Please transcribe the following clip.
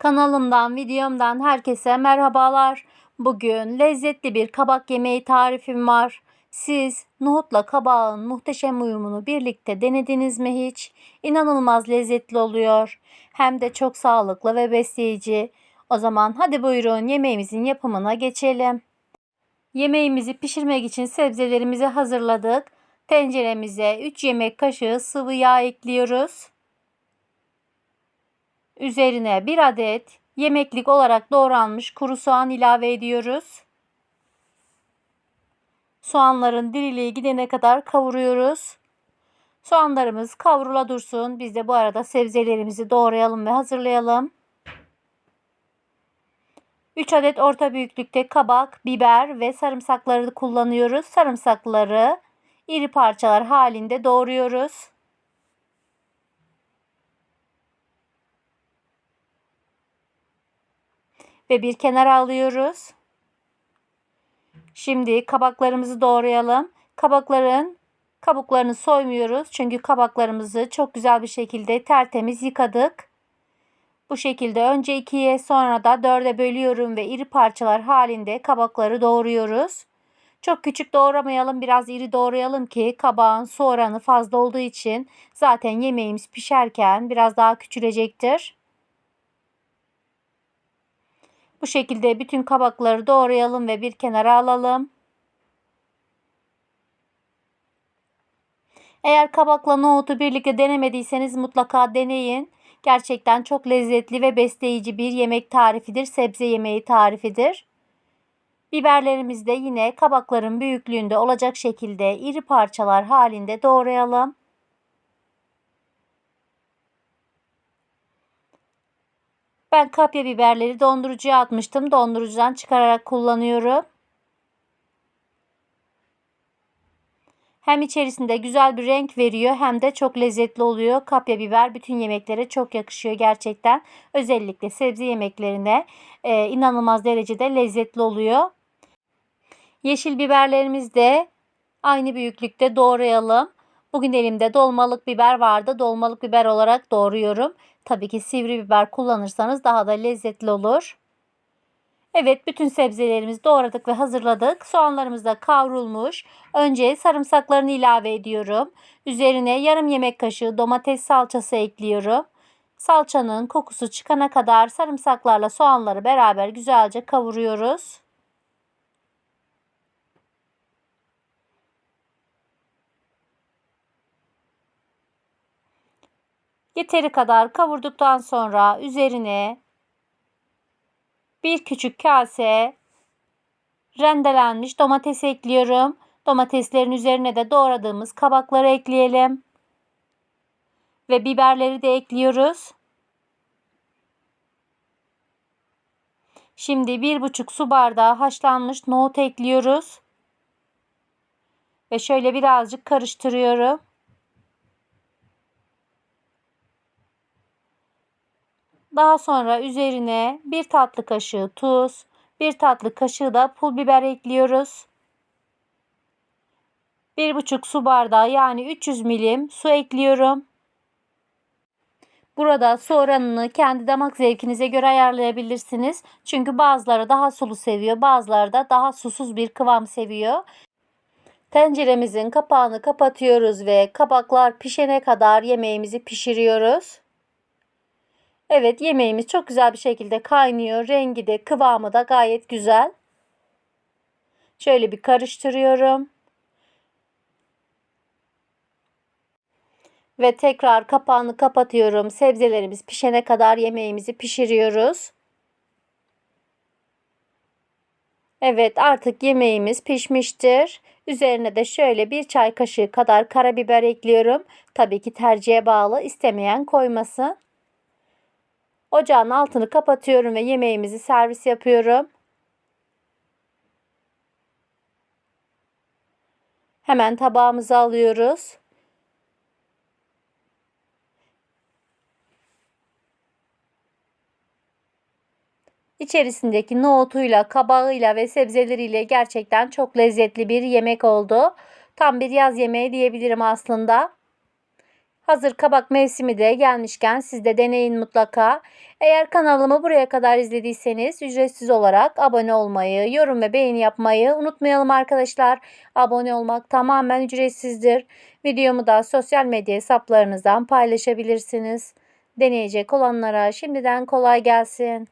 Kanalımdan, videomdan herkese merhabalar. Bugün lezzetli bir kabak yemeği tarifim var. Siz nohutla kabağın muhteşem uyumunu birlikte denediniz mi hiç? İnanılmaz lezzetli oluyor. Hem de çok sağlıklı ve besleyici. O zaman hadi buyurun yemeğimizin yapımına geçelim. Yemeğimizi pişirmek için sebzelerimizi hazırladık. Tenceremize 3 yemek kaşığı sıvı yağ ekliyoruz. Üzerine bir adet yemeklik olarak doğranmış kuru soğan ilave ediyoruz. Soğanların diriliği gidene kadar kavuruyoruz. Soğanlarımız kavrula dursun. Biz de bu arada sebzelerimizi doğrayalım ve hazırlayalım. 3 adet orta büyüklükte kabak, biber ve sarımsakları kullanıyoruz. Sarımsakları iri parçalar halinde doğruyoruz. Ve bir kenara alıyoruz. Şimdi kabaklarımızı doğrayalım. Kabakların kabuklarını soymuyoruz. Çünkü kabaklarımızı çok güzel bir şekilde tertemiz yıkadık. Bu şekilde önce ikiye sonra da dörde bölüyorum ve iri parçalar halinde kabakları doğruyoruz. Çok küçük doğramayalım biraz iri doğrayalım ki kabağın su oranı fazla olduğu için zaten yemeğimiz pişerken biraz daha küçülecektir. Bu şekilde bütün kabakları doğrayalım ve bir kenara alalım. Eğer kabakla nohutu birlikte denemediyseniz mutlaka deneyin. Gerçekten çok lezzetli ve besleyici bir yemek tarifidir. Sebze yemeği tarifidir. Biberlerimizi de yine kabakların büyüklüğünde olacak şekilde iri parçalar halinde doğrayalım. Ben kapya biberleri dondurucuya atmıştım. Dondurucudan çıkararak kullanıyorum. Hem içerisinde güzel bir renk veriyor hem de çok lezzetli oluyor. Kapya biber bütün yemeklere çok yakışıyor gerçekten. Özellikle sebze yemeklerine e, inanılmaz derecede lezzetli oluyor. Yeşil biberlerimiz de aynı büyüklükte doğrayalım. Bugün elimde dolmalık biber vardı. Dolmalık biber olarak doğruyorum. Tabii ki sivri biber kullanırsanız daha da lezzetli olur. Evet bütün sebzelerimizi doğradık ve hazırladık. Soğanlarımız da kavrulmuş. Önce sarımsaklarını ilave ediyorum. Üzerine yarım yemek kaşığı domates salçası ekliyorum. Salçanın kokusu çıkana kadar sarımsaklarla soğanları beraber güzelce kavuruyoruz. Yeteri kadar kavurduktan sonra üzerine bir küçük kase rendelenmiş domates ekliyorum. Domateslerin üzerine de doğradığımız kabakları ekleyelim. Ve biberleri de ekliyoruz. Şimdi bir buçuk su bardağı haşlanmış nohut ekliyoruz. Ve şöyle birazcık karıştırıyorum. Daha sonra üzerine bir tatlı kaşığı tuz, bir tatlı kaşığı da pul biber ekliyoruz. 1,5 su bardağı yani 300 milim su ekliyorum. Burada su oranını kendi damak zevkinize göre ayarlayabilirsiniz. Çünkü bazıları daha sulu seviyor, bazıları da daha susuz bir kıvam seviyor. Tenceremizin kapağını kapatıyoruz ve kabaklar pişene kadar yemeğimizi pişiriyoruz. Evet yemeğimiz çok güzel bir şekilde kaynıyor. Rengi de kıvamı da gayet güzel. Şöyle bir karıştırıyorum. Ve tekrar kapağını kapatıyorum. Sebzelerimiz pişene kadar yemeğimizi pişiriyoruz. Evet artık yemeğimiz pişmiştir. Üzerine de şöyle bir çay kaşığı kadar karabiber ekliyorum. Tabii ki tercihe bağlı istemeyen koymasın. Ocağın altını kapatıyorum ve yemeğimizi servis yapıyorum. Hemen tabağımıza alıyoruz. İçerisindeki nohutuyla, kabağıyla ve sebzeleriyle gerçekten çok lezzetli bir yemek oldu. Tam bir yaz yemeği diyebilirim aslında. Hazır kabak mevsimi de gelmişken siz de deneyin mutlaka. Eğer kanalımı buraya kadar izlediyseniz ücretsiz olarak abone olmayı, yorum ve beğeni yapmayı unutmayalım arkadaşlar. Abone olmak tamamen ücretsizdir. Videomu da sosyal medya hesaplarınızdan paylaşabilirsiniz. Deneyecek olanlara şimdiden kolay gelsin.